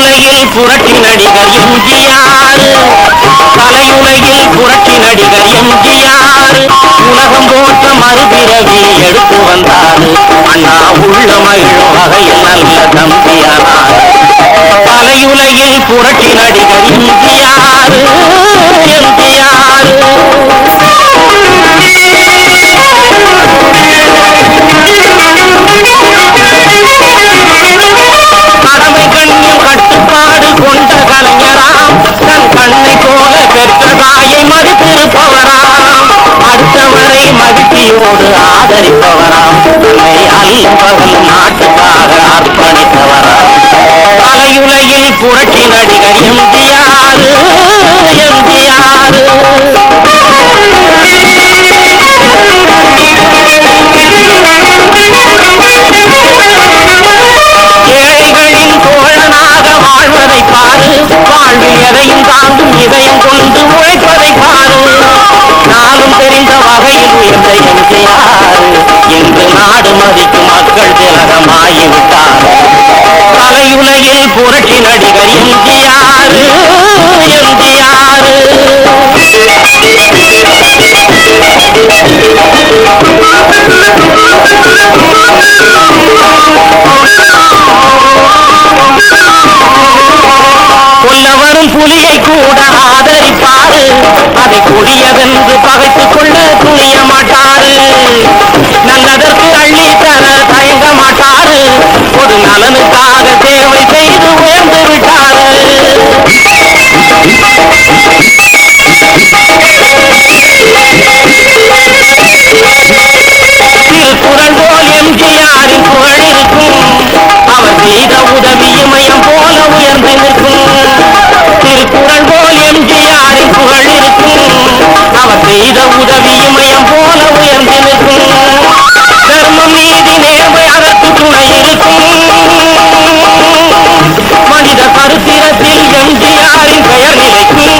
கலையுலகில் புரட்சி நடிகர் எம்ஜிஆர். கலையுலகில் புரட்சி நடிகர் எம்ஜிஆர். உலகம் போற்ற மறுபிறவி எடுத்து வந்தார். அண்ணா உள்ள மகிழும் வகையில் நல்ல தம்பியானார். கலையுலகில் புரட்சி நடிகர் எம்ஜிஆர். மகிழ்ச்சியோடு ஆதரிப்பவராம். தன்னை அல்லும் நாட்டுக்காக அர்ப்பணித்தவராம் கலையுலகில் புரட்சி நடிகர் எம்ஜிஆர் உயர்ந்த எம்ஜிஆர் நாடு மதிக்கும் மக்கள் திலகமாகிவிட்டார். கலையுலகில் புரட்சி நடிகர் எம்ஜிஆர் எம்ஜிஆர். கொல்ல வரும் புலியை கூட ஆதரிப்பாரு. அதை கொடியதென்று பகைத்துக் கொள்ள துணிய மாட்டார் Yay! கருத்திரத்தில் எம்ஜிஆரின் பெயர் நிலைக்கும்.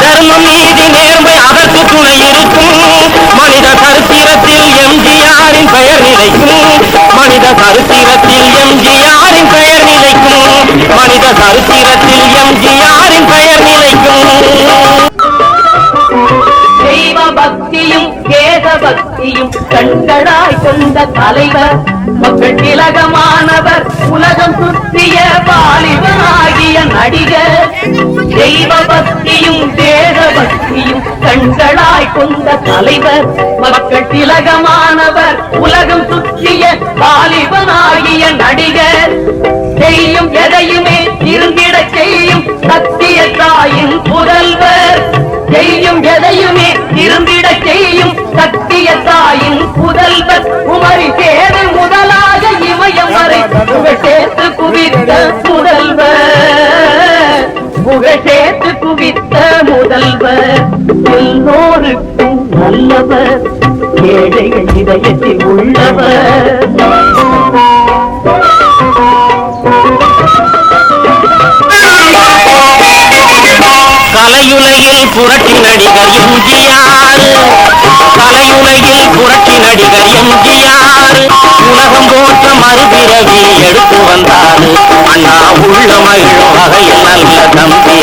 தர்மம் நீதி நேர்மை அதற்கு துணை இருக்கும். மனித சரித்திரத்தில் எம்ஜிஆரின் பெயர் நிலைக்கும். மனித சரித்திரத்தில் எம்ஜிஆரின் பெயர் நிலைக்கும். மனித சரித்திரத்தில் எம்ஜிஆரின் பெயர் நிலைக்கும். தெய்வ பக்தியும் வேத பக்தியும் கண்களாய் கொண்ட தலைவர். மக்கள் திலகமான உலகம் சுற்றிய நடிகர் தெய்வ பக்தியும் தேக பக்தியும் கண்களாய் கொண்ட தலைவர் மக்கள் திலகமானவர் உலகம் சுற்றிய வாலிபனாகிய நடிகர். செய்யும் எதையுமே இருந்திட செய்யும் சத்திய தாயின் புதல்வர். செய்யும் எதையுமே இருந்திட செய்யும் சத்திய தாயின் புதல்வர். முதல்வர் எல்லோருக்கும் நல்லவர் ஏழைகள் இதயத்தில் உள்ளவர். கலையுலகில் புரட்சி நடிகர் எம்ஜிஆர். கலையுலகில் புரட்சி நடிகர் எம்ஜிஆர். உலகம் போற்ற மறுபிறவி எடுத்து வந்தார். அண்ணா உள்ள மகிழும் வகையில் நல்ல தம்பி.